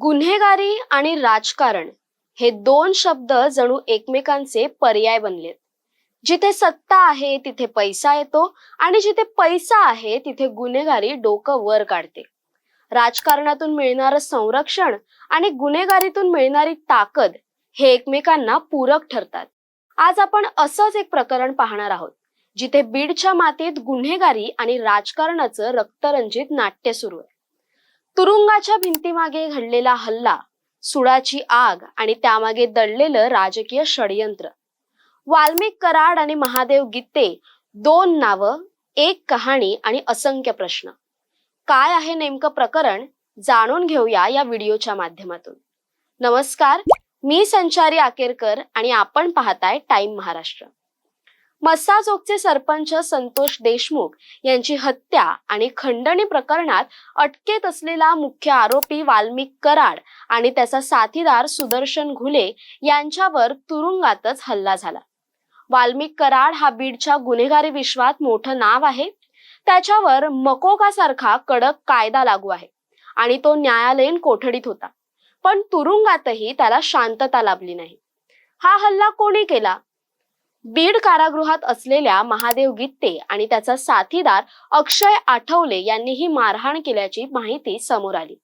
गुन्हेगारी आणि राजकारण हे दोन शब्द जणू एकमेकांचे पर्याय बनलेत. जिथे सत्ता आहे तिथे पैसा येतो आणि जिथे पैसा आहे तिथे गुन्हेगारी डोकं वर काढते. राजकारणातून मिळणारं संरक्षण आणि गुन्हेगारीतून मिळणारी ताकद हे एकमेकांना पूरक ठरतात. आज आपण असंच एक प्रकरण पाहणार आहोत जिथे बीडच्या मातीत गुन्हेगारी आणि राजकारणाचं रक्तरंजित नाट्य सुरू आहे. तुरुंगाच्या भिंतीमागे घडलेला हल्ला सुडाची आग आणि त्यामागे दडलेलं राजकीय षडयंत्र. वाल्मिक कराड आणि महादेव गीते दोन नावं एक कहाणी आणि असंख्य प्रश्न. काय आहे नेमकं प्रकरण? जाणून घेऊया या व्हिडिओच्या माध्यमातून. नमस्कार मी संचारी आकेरकर आणि आपण पाहताय टाइम महाराष्ट्र. मस्साजोगचे सरपंच संतोष देशमुख यांची हत्या आणि खंडणी प्रकरणात अटकेत असलेला मुख्य आरोपी वाल्मिक कराड आणि त्याचा साथीदार सुदर्शन घुले यांच्यावर तुरुंगातच हल्ला झाला. वाल्मिक कराड हा बीडच्या गुन्हेगारी विश्वात मोठं नाव आहे. त्याच्यावर मकोकासारखा कडक कायदा लागू आहे आणि तो न्यायालयीन कोठडीत होता. पण तुरुंगातही त्याला शांतता लाभली नाही. हा हल्ला कोणी केला? बीड कारागृहात असलेल्या महादेव गित्ते आणि त्याचा साथीदार अक्षय आठवले यांनी ही मारहाण केल्याची माहिती समोर आली.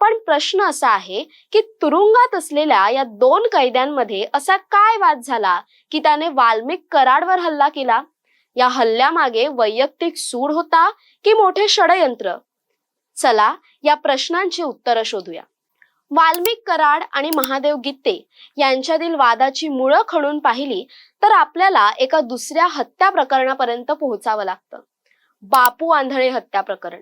पण प्रश्न असा आहे की तुरुंगात असलेल्या या दोन कैद्यांमध्ये असा काय वाद झाला की त्याने वाल्मिक कराडवर हल्ला केला? या हल्ल्यामागे वैयक्तिक सूड होता की मोठे षडयंत्र? चला या प्रश्नांची उत्तरं शोधूया. वाल्मिक कराड आणि महादेव गित्ते यांच्यातील वादाची मुळं खणून पाहिली तर आपल्याला एका दुसऱ्या हत्या प्रकरणापर्यंत पोहोचावं लागतं. बापू आंधळे हत्या प्रकरण.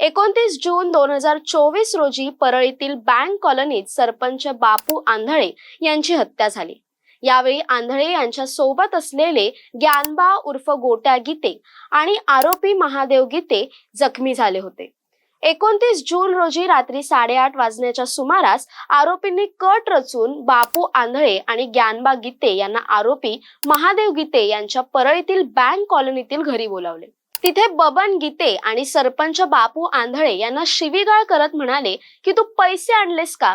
एकोणतीस जून दोन हजार चोवीस रोजी परळीतील बँक कॉलनीत सरपंच बापू आंधळे यांची हत्या झाली. यावेळी आंधळे यांच्या सोबत असलेले ग्यानबा उर्फ गोट्या गीते आणि आरोपी महादेव गीते जखमी झाले होते. एकोणतीस जून रोजी रात्री साडेआठ वाजण्याच्या सुमारास आरोपींनी कट रचून बापू आंधळे आणि ज्ञानबा गीते यांना आरोपी महादेव गीते यांच्या परळीतील बँक कॉलनीतील घरी बोलावले. तिथे बबन गीते आणि सरपंच बापू आंधळे यांना शिवीगाळ करत म्हणाले की तू पैसे आणलेस का?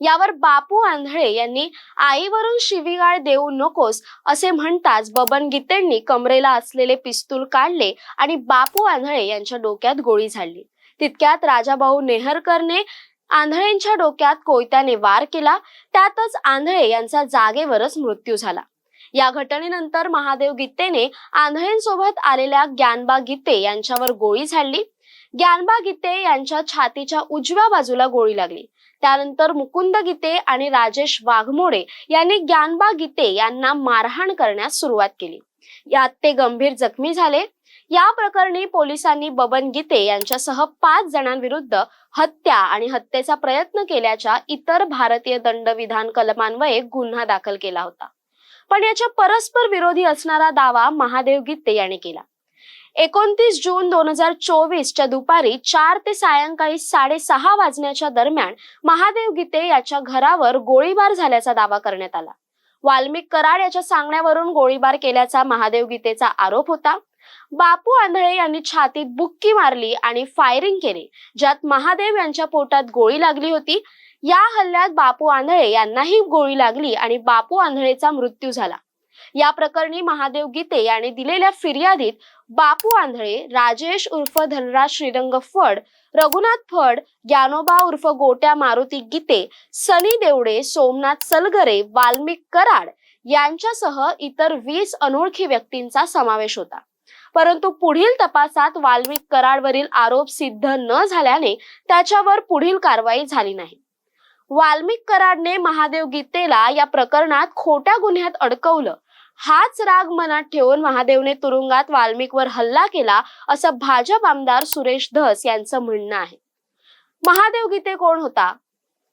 यावर बापू आंधळे यांनी आईवरून शिवीगाळ देऊ नकोस असे म्हणताच बबन गीतेंनी कमरेला असलेले पिस्तूल काढले आणि बापू आंधळे यांच्या डोक्यात गोळी झाडली. तितक्यात राजाभाऊ नेहरकरने आंधळेंच्या डोक्यात कोयत्याने वार केला. त्यातच आंधळे यांचा जागेवरच मृत्यू झाला. या घटनेनंतर महादेव गीतेने आंधळेंसोबत आलेल्या ग्यानबा गीते यांच्यावर गोळी झाडली. ग्यानबा गीते यांच्या छातीच्या उजव्या बाजूला गोळी लागली. त्यानंतर मुकुंद गीते आणि राजेश वाघमोडे यांनी ग्यानबा गीते यांना मारहाण करण्यास सुरुवात केली. यात ते गंभीर जखमी झाले. या प्रकरणी पोलिसांनी बबन गीते यांच्यासह पाच जणांविरुद्ध हत्या आणि हत्येचा प्रयत्न केल्याच्या इतर भारतीय दंडविधान कलमान्वये गुन्हा दाखल केला होता. पण याच्या परस्पर विरोधी असणारा दावा महादेव गीते यांनी केला. एकोणतीस जून दोन हजार चोवीसच्या दुपारी चार ते सायंकाळी साडेसहा वाजण्याच्या दरम्यान महादेव गीते याच्या घरावर गोळीबार झाल्याचा दावा करण्यात आला. वाल्मिक कराड याच्या सांगण्यावरून गोळीबार केल्याचा महादेव गीतेचा आरोप होता. बापू आंधळे यांनी छातीत बुक्की मारली आणि फायरिंग केले. ज्यात महादेव यांच्या पोटात गोळी लागली होती. या हल्ल्यात बापू आंधळे यांनाही गोळी लागली आणि बापू आंधळेचा मृत्यू झाला. या प्रकरणी महादेव गीते यांनी दिलेल्या फिर्यादीत बापू आंधळे राजेश उर्फ धनराज श्रीरंग फड रघुनाथ फड ज्ञानोबा उर्फ गोट्या मारुती गीते सनी देवडे सोमनाथ सलगरे वाल्मिक कराड यांच्यासह इतर वीस अनोळखी व्यक्तींचा समावेश होता. परंतु पुढील तपासात वाल्मिक कराडवरील आरोप सिद्ध न झाल्याने त्याच्यावर पुढील कारवाई झाली नाही. वाल्मिक कराडने महादेव गीतेला या प्रकरणात खोट्या गुन्ह्यात अडकवलं. हाच राग मनात ठेवून महादेवने तुरुंगात वाल्मिकवर हल्ला केला असं भाजप आमदार सुरेश धस यांचं म्हणणं आहे. महादेव गीते कोण होता?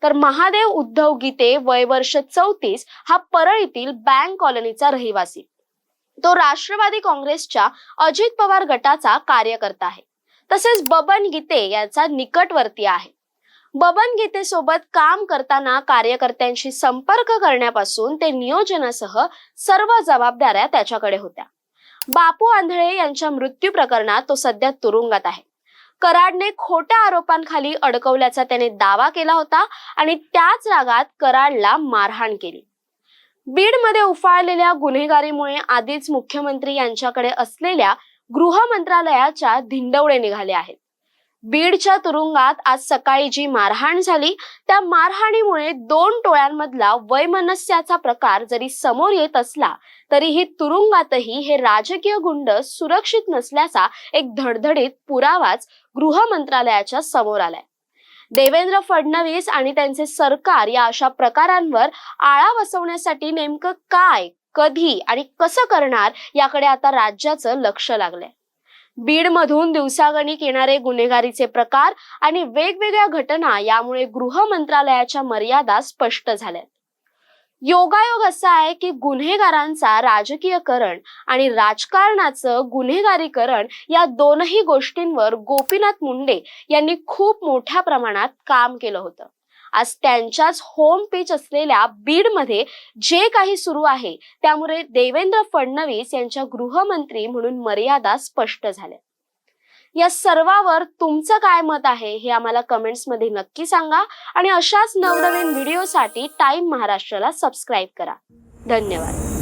तर महादेव उद्धव गीते वय वर्ष चौतीस हा परळीतील बँक कॉलनीचा रहिवासी. तो राष्ट्रवादी काँग्रेसच्या अजित पवार गटाचा कार्यकर्ता आहे. तसेच बबन गीते याचा निकटवर्ती आहे. बबन गीते सोबत काम करताना कार्यकर्त्यांशी संपर्क करण्यापासून ते नियोजनासह सर्व जबाबदाऱ्या त्याच्याकडे होत्या. बापू आंधळे यांच्या मृत्यू प्रकरणात तो सध्या तुरुंगात आहे. कराडने खोट्या आरोपांखाली अडकवल्याचा त्याने दावा केला होता आणि त्याच रागात कराडला मारहाण केली. बीडमध्ये उफाळलेल्या गुन्हेगारीमुळे आधीच मुख्यमंत्री यांच्याकडे असलेल्या गृह मंत्रालयाच्या धिंडवडे निघाले आहेत. बीडच्या तुरुंगात आज सकाळी जी मारहाण झाली त्या मारहाणीमुळे दोन टोळ्यांमधला वैमनस्याचा प्रकार जरी समोर येत असला तरीही तुरुंगातही हे राजकीय गुंड सुरक्षित नसल्याचा एक धडधडीत पुरावाच गृह मंत्रालयाच्या समोर आलाय. देवेंद्र फडणवीस आणि त्यांचे सरकार या अशा प्रकारांवर आळा बसवण्यासाठी नेमकं काय कधी आणि कसं करणार याकडे आता राज्याचं लक्ष लागलंय. बीडमधून दिवसागणिक येणारे गुन्हेगारीचे प्रकार आणि वेगवेगळ्या घटना यामुळे गृह मंत्रालयाच्या मर्यादा स्पष्ट झाल्या योगायोग असा आहे की गुन्हेगारांचा राजकीयकरण आणि राजकारणाचं गुन्हेगारीकरण या दोनही गोष्टींवर गोपीनाथ मुंडे यांनी खूप मोठ्या प्रमाणात काम केलं होतं. आज त्यांच्याच होम पिच असलेल्या बीडमध्ये जे काही सुरू आहे त्यामुळे देवेंद्र फडणवीस यांच्या गृहमंत्री म्हणून मर्यादा स्पष्ट झाल्या. या सर्वावर तुमचं काय मत आहे हे आम्हाला कमेंट्समध्ये नक्की सांगा आणि अशाच नवनवीन व्हिडिओसाठी टाइम महाराष्ट्राला सबस्क्राईब करा. धन्यवाद.